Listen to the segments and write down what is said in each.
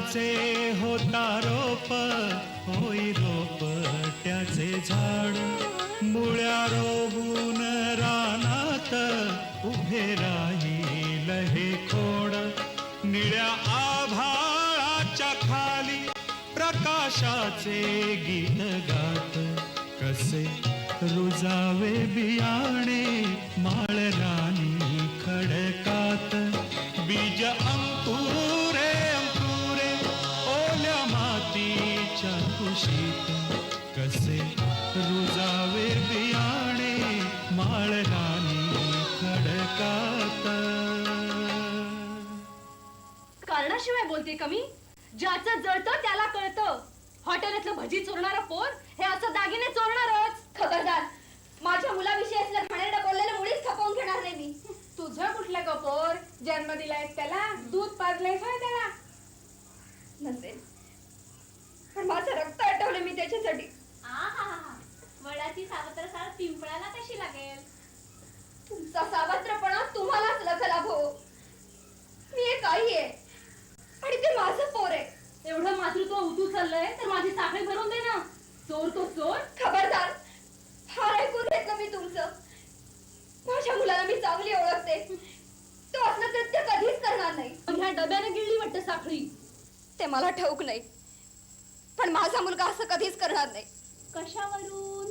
अंकुराचे होता रोप होई रोप त्याचे झाड. मुळ्या रोबून रानात उभे राहील हे खोड. निळ्या आभाळाच्या खाली प्रकाशाचे गीत गात. कसे रुजावे बियाणे मा कारणाशिवाय बोलते कमी. ज्याचं जळतं त्याला कळतं. हॉटेलातलं भजी चोरणारा पोर हे असं दागिने चोरणारच. खबरदार. माझ्या मुलाविषयी असलं घाणेरडं बोललेलं मुळीच खपवून घेणार नाही मी. तुझं कुठलं कपोर जन्म दिलायस त्याला दूध पाजलंयस होय त्याला. नसेल. पण माझं रक्त आटवलं मी त्याच्यासाठी. वडाची सावत्र साळ पिंपळाला कशी लागेल? तुमचा सावत्रपणा तुम्हालाच लखला भो. मी एक आई आहे. आणि ते माझं पोर आहे. एवढं मातृत्व उतू चाललंय तर माझी साखळी भरून दे ना. चोर तो चोर खबरदार. फार ऐकून घेतलं मी तुमचं. माझ्या मुलाला मी चांगली ओळखते. तो असलं कृत्य कधीच करणार नाही. ह्या डब्याने गिळली वाटतं साखळी. ते मला ठाऊक नाही. पण माझा मुलगा असं कधीच करणार नाही. कशावरून?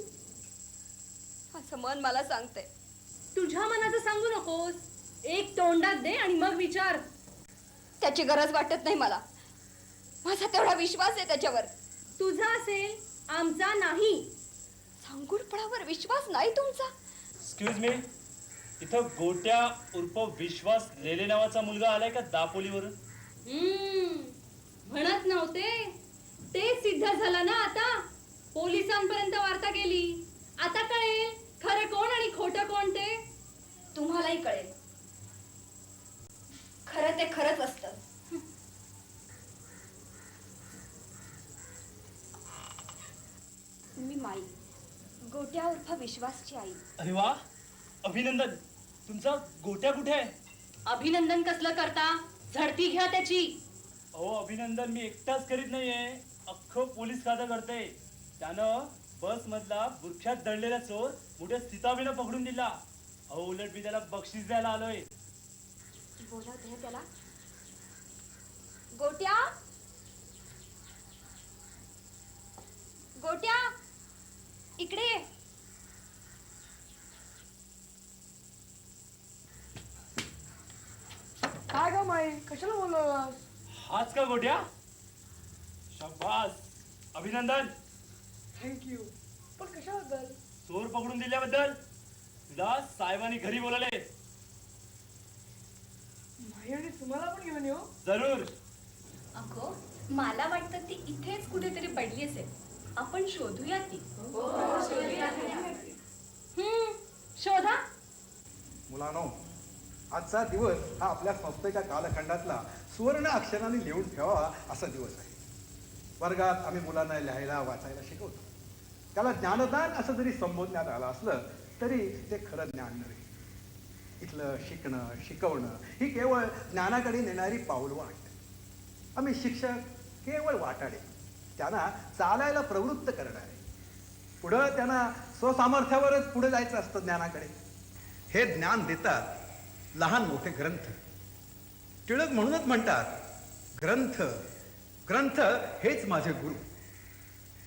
असं मन मला सांगते तुझ्या मनाचं सांगू नकोस. एक तोंडात दे आणि मग विचार. त्याची गरज वाटत नाही मला. माझा तेवढा विश्वास आहे त्याच्यावर. तुझा असेल आमचा नाही. सांगुडपणावर विश्वास नाही तुमचा. एक्सक्यूज मी इथं गोट्या उर्फ विश्वास लेले नावाचा मुलगा आलाय का दापोलीवरून? हम्म, म्हणत नव्हते. ते सिद्ध झालं ना आता. पोलिसांपर्यंत वार्ता गेली आता कळेल खरं कोण आणि खोटं कोण ते तुम्हालाही कळेल खरं ते खरंच असतं मी माई गोट्या उर्फ विश्वासची आई. अरे वा अभिनंदन. तुमचा गोट्या कुठे आहे? अभिनंदन कसलं करता? झडती घ्या त्याची. अहो अभिनंदन मी एकटाच करीत नाहीये. अख्खं पोलीस खातं करते त्यानं बस मधला वृक्षात दडलेला चोर मोठ्या सीताबीनं पकडून दिला. अहो उलट मी त्याला बक्षीस द्यायला आलोय. बोलावते हं त्याला. गोट्या इकडे ये. काय कशाला बोलवलास? हाच का गोट्या? शाबास. अभिनंदन. थँक्यू पण कशाबद्दल? चोर पकडून दिल्याबद्दल. तुला साहेबांनी घरी बोलवले. आणि तुम्हाला पण घेऊन येऊ? जरूर. अगं मला वाटतं ती इथेच कुठेतरी पडली असेल. आपण शोधूया ती. हम्म शोधा. मुलानो आजचा दिवस हा आपल्या संस्थेच्या कालखंडातला सुवर्ण अक्षराने लिहून ठेवावा असा दिवस आहे. वर्गात आम्ही मुलांना लिहायला वाचायला शिकवतो. त्याला ज्ञानदान असं जरी संबोधण्यात आलं असलं तरी ते खरं ज्ञान नव्हे. इथलं शिकणं शिकवणं ही केवळ ज्ञानाकडे नेणारी पाऊल वाट. आम्ही शिक्षक केवळ वाटाडे. त्यांना चालायला प्रवृत्त करणारे. पुढं त्यांना स्वसामर्थ्यावरच पुढे जायचं असतं ज्ञानाकडे. हे ज्ञान देतात लहान मोठे ग्रंथ. टिळक म्हणूनच म्हणतात ग्रंथ ग्रंथ हेच माझे गुरु.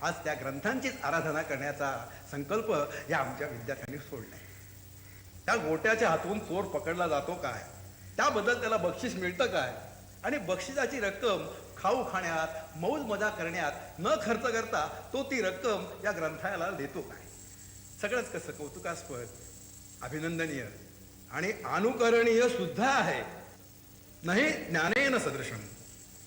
आज त्या ग्रंथांचीच आराधना करण्याचा संकल्प या आमच्या विद्यार्थ्यांनी सोडलाय. त्या गोट्याच्या हातून चोर पकडला जातो काय? त्याबद्दल त्याला बक्षीस मिळतं काय? आणि बक्षिसाची रक्कम खाऊ खाण्यात मौज मजा करण्यात न खर्च करता तो ती रक्कम या ग्रंथाला देतो काय? सगळंच कसं कौतुकास्पद अभिनंदनीय. आणि अनुकरणीय सुद्धा आहे. नाही ज्ञानेन सदृशम.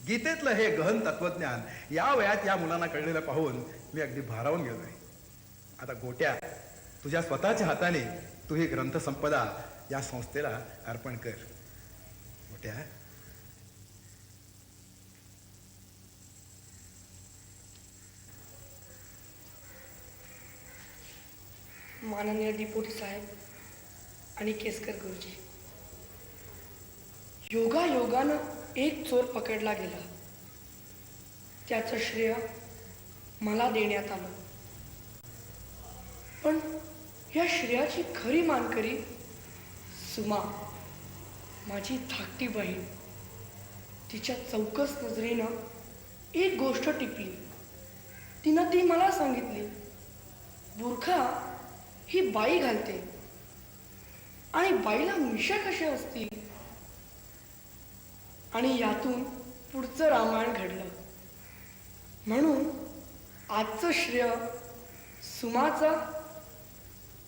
गीतेतलं हे गहन तत्वज्ञान या वयात या मुलांना कळलेलं पाहून मी अगदी भारावून गेलो आहे. आता गोट्या तुझ्या स्वतःच्या हाताने तू ही ग्रंथसंपदा या संस्थेला अर्पण कर. गोट्या. माननीय डिपोटी साहेब आणि केसकर गुरुजी. योगा योगानं एक चोर पकडला गेला. त्याचं श्रेय मला देण्यात आलं. पण या श्रेयाची खरी मानकरी सुमा माझी धाकटी बहीण तिच्या चौकस नजरेनं एक गोष्ट टिपली. तिनं ती मला सांगितली बुरखा ही बाई घालते. आणि बाईला मिशा कशा असतील आणि यातून पुढचं रामायण घडलं. म्हणून आजचं श्रेय सुमाचं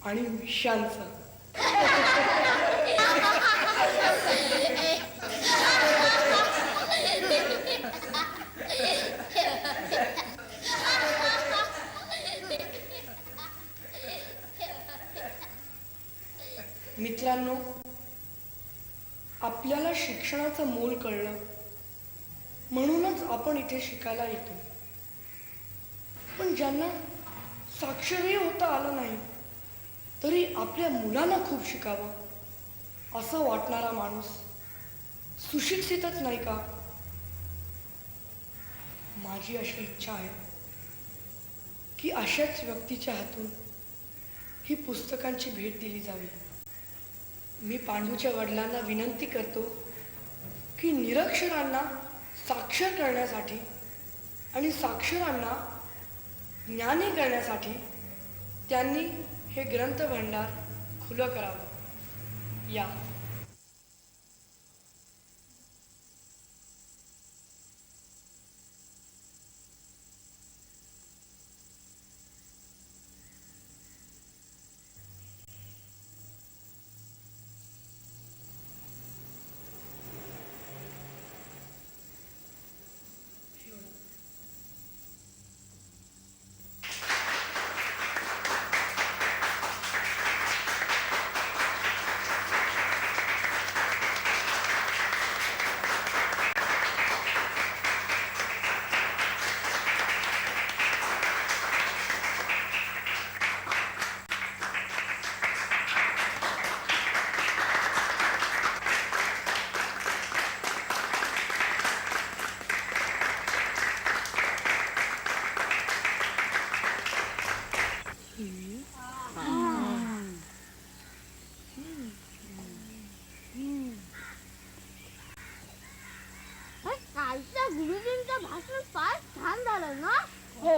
आणि मिशांचं मित्रांनो आपल्याला शिक्षणाचं मोल कळलं. म्हणूनच आपण इथे शिकायला येतो. पण ज्यांना साक्षरही होता आलं नाही तरी आपल्या मुलांना खूप शिकावं असं वाटणारा माणूस सुशिक्षितच नाही का? माझी अशी इच्छा आहे की अशाच व्यक्तीच्या हातून ही पुस्तकांची भेट दिली जावी. मी पांडूच्या वडिलांना विनंती करतो की निरक्षरांना साक्षर करण्यासाठी आणि साक्षरांना ज्ञानी करण्यासाठी त्यांनी हे ग्रंथभंडार खुलं करावं. या. गुरुजींचं भाषण फार छान झालं ना हो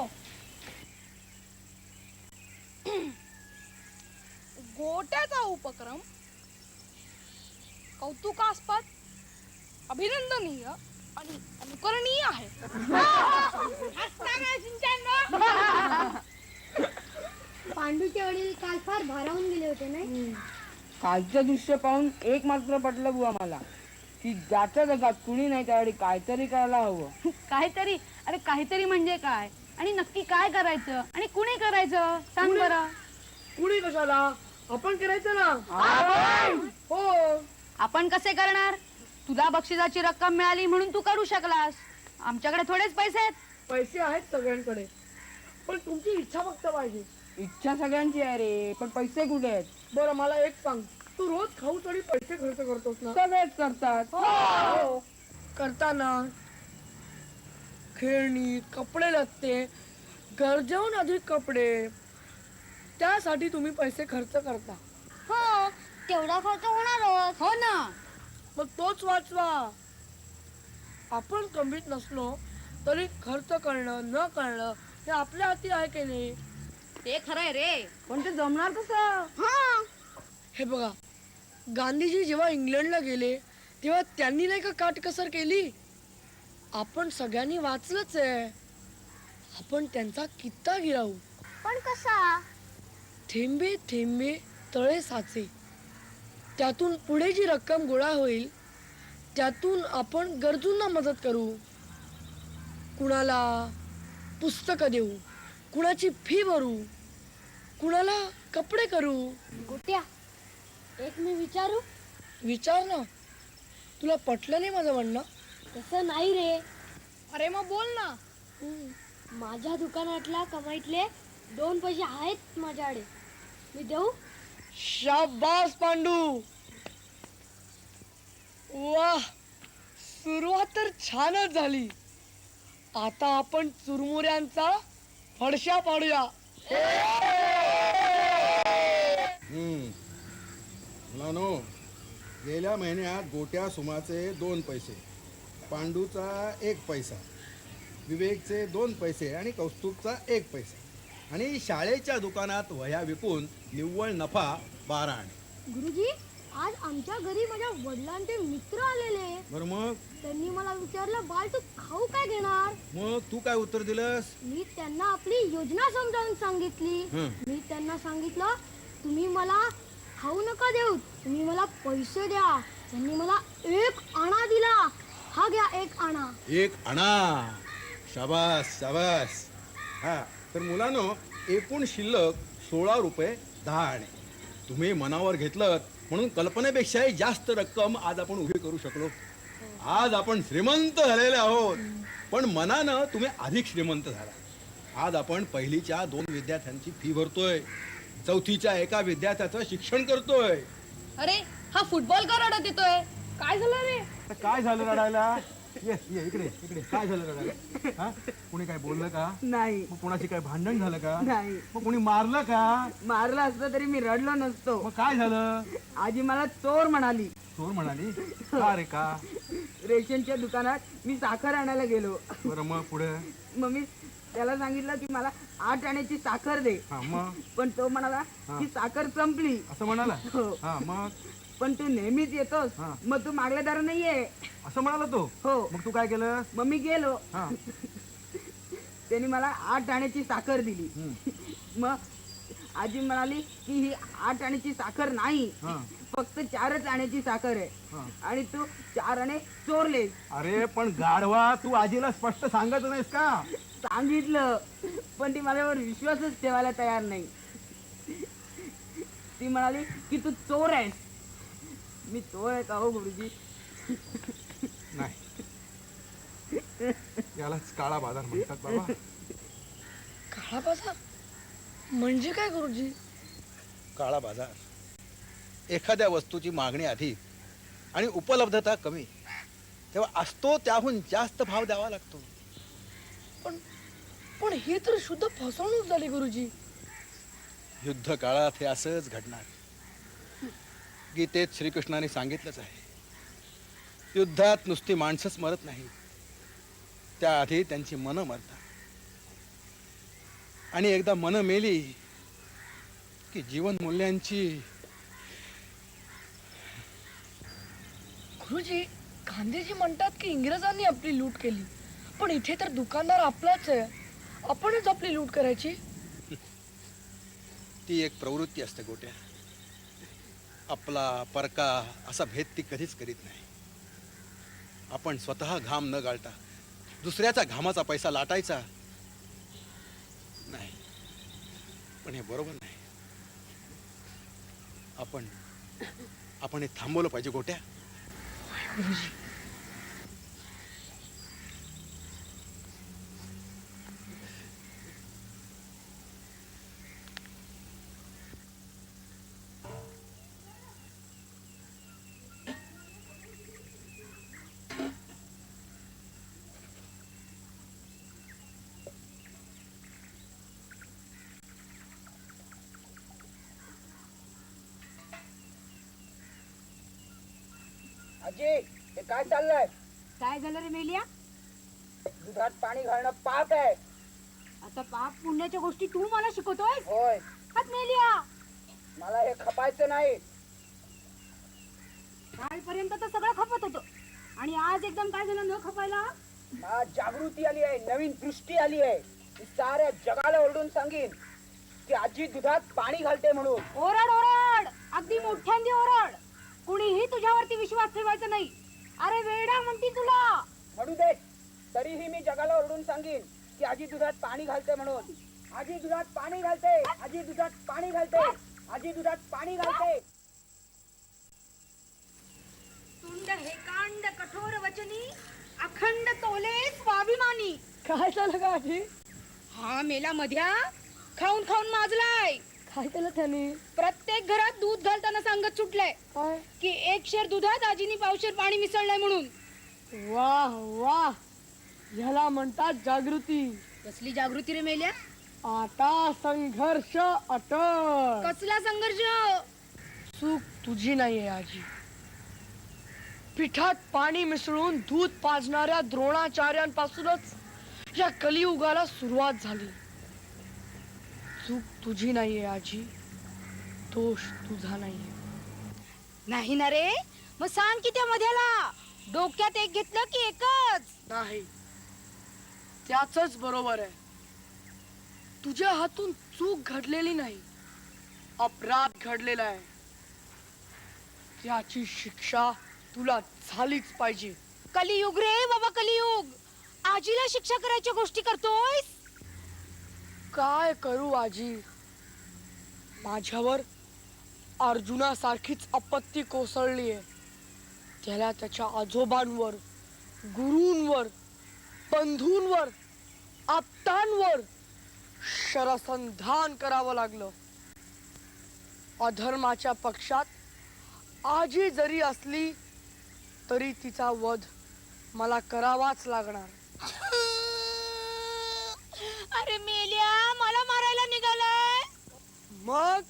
गोट्याचा उपक्रम कौतुकास्पद अभिनंदनीय आणि अनुकरणीय आहे पांडूचे वडील काल फार भारावून गेले होते नाही कालचं दृश्य पाहून एक मात्र पटलं बुवा मला की ज्याच्या जगात कुणी नाही त्यावेळी काहीतरी करायला हवं. काहीतरी? अरे काहीतरी म्हणजे काय? आणि नक्की काय करायचं? आणि कुणी करायचं? सांग बरं. कुणी कशाला? आपण करायचं ना? हो. आपण कसे करणार? तुला बक्षिसाची रक्कम मिळाली म्हणून तू करू शकलास. आमच्याकडे थोडेच पैसे आहेत. पैसे आहेत सगळ्यांकडे. पण तुमची इच्छा फक्त पाहिजे. इच्छा सगळ्यांची आहे रे. पण पैसे कुठे आहेत? बरं मला एक सांग. तू रोज खाऊ तरी पैसे खर्च करतोस ना? सगळेच करतात. हो. करताना खेळणी कपडे लत्ते गरजेहून अधिक कपडे. त्यासाठी तुम्ही पैसे खर्च करता. हो तेवढा खर्च होणारच. हो ना. मग तोच वाचवा. आपण कमीत नसलो तरी खर्च करणं न करणं हे आपल्या हाती आहे की नाही? ते खरंय रे. पण ते जमणार कसं? हे बघा गांधीजी जेव्हा इंग्लंडला गेले तेव्हा त्यांनी नाही का काटकसर केली? आपण सगळ्यांनी वाचलंच आहे. आपण त्यांचा कित्ता गिरावू पण कसा? थेंबे थेंबे तळे साचे. त्यातून पुढे जी रक्कम गोळा होईल त्यातून आपण गरजूंना मदत करू. कुणाला पुस्तकं देऊ कुणाची फी भरू कुणाला कपडे करू. गोट्या. एक मी विचारू? विचार ना. तुला पटलं नाही माझं म्हणणं? तसं नाही रे. अरे मग बोल ना. हम्म, माझ्या दुकानातल्या कमाईतले दोन पैसे आहेत माझ्याकडे. मी देऊ? शाबास पांडू. वा सुरुवात तर छानच झाली. आता आपण चुरमुऱ्यांचा फडशा पाडूया. मुलानो गेल्या महिन्यात गोट्या सुमाचे दोन पैसे पांडूचा एक पैसा विवेकचे दोन पैसे आणि कौस्तुभचा एक पैसा. आणि शाळेच्या दुकानात वह्या विकून निव्वळ नफा बारा आणे. गुरुजी आज आमच्या घरी माझ्या वडिलांचे मित्र आलेले बरं मग? त्यांनी मला विचारलं बाळ तू खाऊ काय घेणार मग तू काय उत्तर दिलंस? मी त्यांना आपली योजना समजावून सांगितली. हं. मी त्यांना सांगितलं तुम्ही मला खाऊ नका देऊ. तुम्ही मला पैसे द्या. त्यांनी मला एक आणा दिला. हा घ्या एक आणा. एक आणा. शाबास शाबास. हा तर मुलानो एकूण शिल्लक सोळा रुपये दहा आणे. तुम्ही मनावर घेतलं म्हणून कल्पनेपेक्षाही जास्त रक्कम आज आपण उभी करू शकलो. आज आपण श्रीमंत झालेले आहोत. पण मनानं तुम्ही अधिक श्रीमंत झाला. आज आपण पहिलीच्या दोन विद्यार्थ्यांची फी भरतोय. चौथीच्या एका विद्यार्थ्याचं शिक्षण करतोय. अरे हा फुटबॉल का रडत येतोय काय झालं रे? काय झालं रडायला? ये ये इकडे इकडे. काय झालं रडायला? हा? कुणी काय बोललं का? नाही. मग कोणाशी काय भांडण झालं का? नाही. मग कोणी मारलं का? मारलं असतं तरी मी रडलो नसतो. मग काय झालं? आजी मला चोर म्हणाली. चोर म्हणाली? का रे का? रेशनच्या दुकानात मी साखर आणायला गेलो. बरं मग पुढे? मग मी त्याला सांगितलं की मला आठ आण्याची साखर दे. हा मग? पण तो म्हणाला की साखर संपली. असं म्हणाला? हो. हा मग? पण तू नेहमीच येतोस. हा. मग तू मागल्या दारा नाहीये. असं म्हणाला तो? हो. मग तू काय केलं मग मी गेलो. हा. त्यांनी मला आठ आण्याची साखर दिली. मग आजी म्हणाली की ही आठ आण्याची साखर नाही. हा. फक्त चारच आण्याची साखर हा. आहे आणि तू चार आणे चोरलेस. अरे पण गाढवा तू आजीला स्पष्ट सांगत नाहीस का? सांगितलं. पण ती माझ्यावर विश्वासच ठेवायला तयार नाही. ती म्हणाली की तू चोर आहेस. मी चोर आहे का हो गुरुजी? नाही. यालाच काळा बाजार म्हणतात बाबा. काळा बाजार? म्हणजे काय गुरुजी? काळा बाजार. एखाद्या वस्तूची मागणी अधिक आणि उपलब्धता कमी. तेव्हा असतो त्याहून जास्त भाव द्यावा लागतो. पण पण ही तर शुद्ध फसवणूक झाली गुरुजी. युद्ध काळात हे असंच घडणार. गीतेत श्रीकृष्णाने सांगितलंच आहे. युद्धात नुसती माणसंच मरत नाही. त्याआधी त्यांची मनं मरतात. आणि एकदा मनं मेली की जीवन मूल्यांची गुरुजी गांधीजी म्हणतात की इंग्रजांनी आपली लूट केली. पण इथे तर दुकानदार आपलाच आहे. आपणच आपली लूट करायची? ती एक प्रवृत्ती असते गोट्या. आपला परका असा भेद ती कधीच करीत नाही. आपण स्वतः घाम न गाळता दुसऱ्याचा घामाचा पैसा लाटायचा नाही. पण हे बरोबर नाही. आपण आपण हे थांबवलं पाहिजे गोट्या. गुरुजी अजय हे काय चाललंय? काय झालं रे मेलिया? दुधात पाणी घालणं पाप आहे. आता पाप पुण्याच्या गोष्टी तू मला शिकवतोय होय. मेलिया. मला हे खपायचं नाही. कालपर्यंत तर सगळं खपत होतं. आणि आज एकदम काय झालं न खपायला? मला जागृती आली आहे नवीन दृष्टी आली आहे. मी साऱ्या जगाला ओरडून सांगेन की आजी दुधात पाणी घालते म्हणून. ओरड ओरड. अगदी मोठ्यांदी ओरड. कुणीही तुझ्यावरती विश्वास ठेवायचा नाही. अरे वेडा म्हणती तुला. म्हणू दे. तरीही मी जगाला ओरडून सांगेन की आजी दुधात पाणी घालते म्हणून. आजी दुधात पाणी घालते. आजी दुधात पाणी घालते. आजी दुधात पाणी घालते. तुंड हे कांड कठोर वचनी अखंड तोले स्वाभिमानी. काय झालं का आजी? हा मेला मध्या खाऊन खाऊन माजलाय. काय केलं त्याने? प्रत्येक घरात दूध घालताना सांगत सुटलंय. काय? की एक शेर दुधात आजीनी पावशेर पाणी मिसळलंय म्हणून. वाह वाह. ह्याला म्हणतात जागृती. कसली जागृती रे मेल्या? आता संघर्ष अटळ. कसला संघर्ष? चूक तुझी नाहीये आजी. पिठात पाणी मिसळून दूध पाजणाऱ्या द्रोणाचार्यांपासूनच या कलियुगाला सुरुवात झाली. तुझी नाहीये आजी. दोष तुझा नाहीये. नाही ना रे? मग सांग की त्या मध्याला. डोक्यात एक घेतलं की एकच? नाही. त्याच बरोबर आहे. तुझ्या हातून चूक घडलेली नाही. अपराध घडलेला आहे. त्याची शिक्षा तुला झालीच पाहिजे. कलियुग रे बाबा कलियुग. आजीला शिक्षा करायच्या गोष्टी करतोय काय करू आजी? माझ्यावर अर्जुनासारखीच आपत्ती कोसळली आहे त्याला त्याच्या आजोबांवर गुरूंवर बंधूंवर आप्तांवर शरसंधान करावं लागलं. अधर्माच्या पक्षात आजी जरी असली तरी तिचा वध मला करावाच लागणार. अरे मेल्या मला मारायला निघालाय. मग?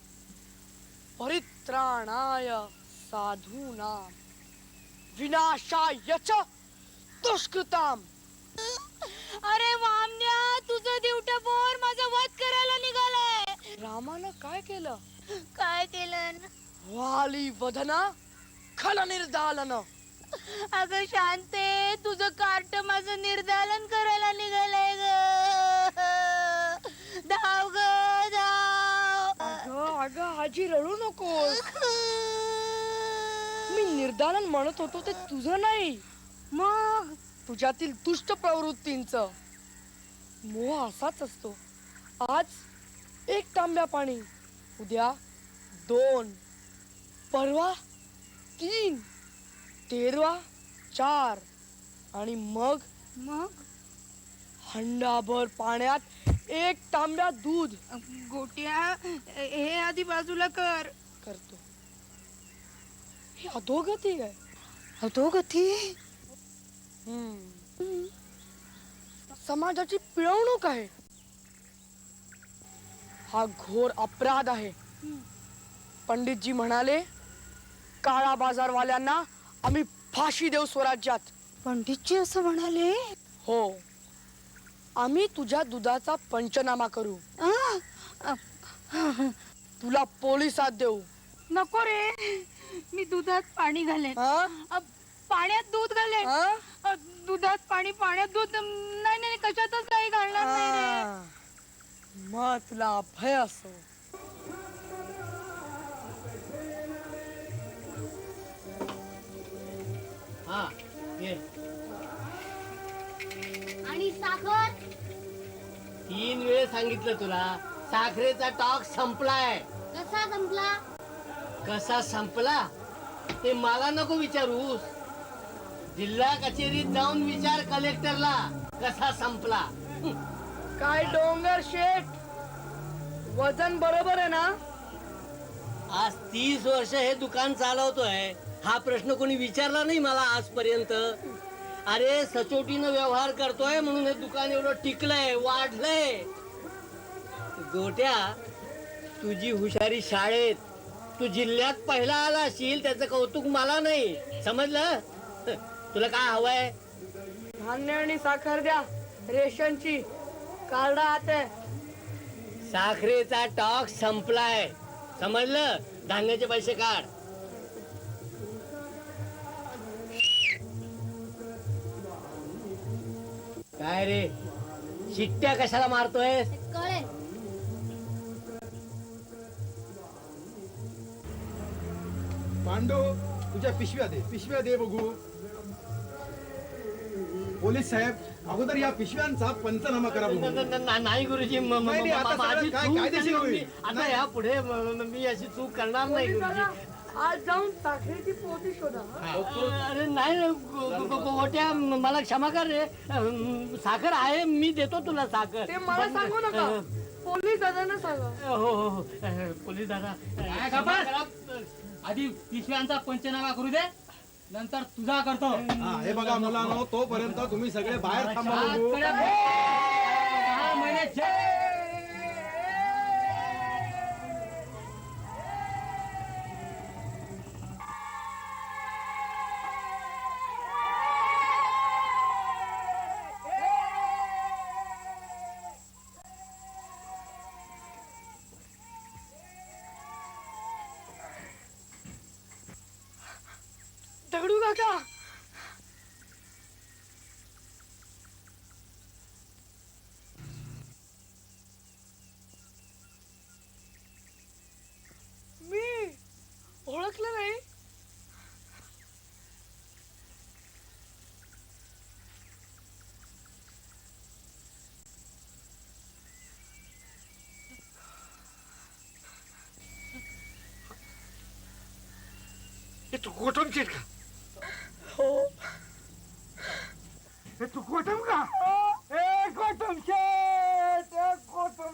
परित्राणाय साधूना विनाशाय च दुष्कृताम अरे वामन्या तुझं दिवट बोर माझा वध करायला निघालाय. रामानं काय केलं? काय केलं? वाली वदना खल निर्दालन. अगं शांते तुझं कार्ट माझं निर्दालन करायला निघालंय ग. धाव ग धाव अगं अगं आजी रडू नको मी निर्दालन म्हणत होतो ते तुझं नाही मग तुझ्यातील दुष्ट प्रवृत्तींच मोह असाच असतो आज एक तांब्या पाणी उद्या दोन परवा तीन तेरवा चार आणि मग मग हंडाभर पाण्यात एक तांब्या दूध. गोट्या हे आधी बाजूला कर. करतो. ही अधोगती आहे. अधोगती? हम्म. समाजाची पिळवणूक आहे. हा घोर अपराध आहे. पंडितजी म्हणाले काळा बाजारवाल्यांना आम्ही फाशी देऊ स्वराज्यात. पंडितजी असं म्हणाले? हो. आम्ही तुझ्या दुधाचा पंचनामा करू? तुला पोलिसात देऊ. नको रे. मी दुधात पाणी घालेन. हा? अ, पाण्यात दूध घालेन. हा? अ, दुधात पाणी पाण्यात दूध नाही नाही कशातच काही घालणार नाही रे. हा. मग तुला भय असो. हा ये. आणि साखर? तीन वेळ सांगितलं तुला. साखरेचा टॉक संपलाय. कसा संपला? कसा संपला? ते मला नको विचारूस. जिल्हा कचेरीत जाऊन विचार कलेक्टरला कसा संपला? काय डोंगर शेठ? वजन बरोबर आहे ना? आज तीस वर्ष हे दुकान चालवतोय. हा प्रश्न कोणी विचारला नाही मला आजपर्यंत? अरे सचोटीनं व्यवहार करतोय म्हणून हे दुकान एवढं टिकलंय वाढलंय. गोट्या तुझी हुशारी शाळेत तू जिल्ह्यात पहिला आला असशील त्याचं कौतुक मला नाही. समजलं? तुला काय हवंय? धान्य आणि साखर द्या रेशनची. कार्ड आत आहे. साखरेचा टॉक संपलाय. समजलं? धान्याचे पैसे काढ. काय रे? शिट्ट्या कशाला मारतोय कळेल पांडू तुझ्या पिशव्या दे. पिशव्या दे बघू. पोलीस साहेब अगोदर या पिशव्यांचा पंचनामा करा बघू. न- न- न- नाही गुरुजी म- म- नाही, नाही, आता माझी सगळं काय- चूक कायदेशीर झाली. होईल. मी- आता नाही. या पुढे म- म- मी अशी चूक करणार नाही गुरुजी. आज जाऊन साखरेची पोती शोधा? अरे नाही गोट्या मला क्षमा कर रे. साखर आहे मी देतो तुला साखर. ते मला सांगू नका. पोलीस दादांना सांगा. हो हो हो. पोलीस दादा. आधी पिशव्यांचा पंचनामा करू दे. नंतर तुझा करतो. हा हे बघा मुलांनो तोपर्यंत तुम्ही सगळे बाहेर थांबा बघू. सहा महिने दगडू काका मी ओळखलं नाही. हे तू गोठम Et du coup, t'es Et quoi, ton chien Et quoi, ton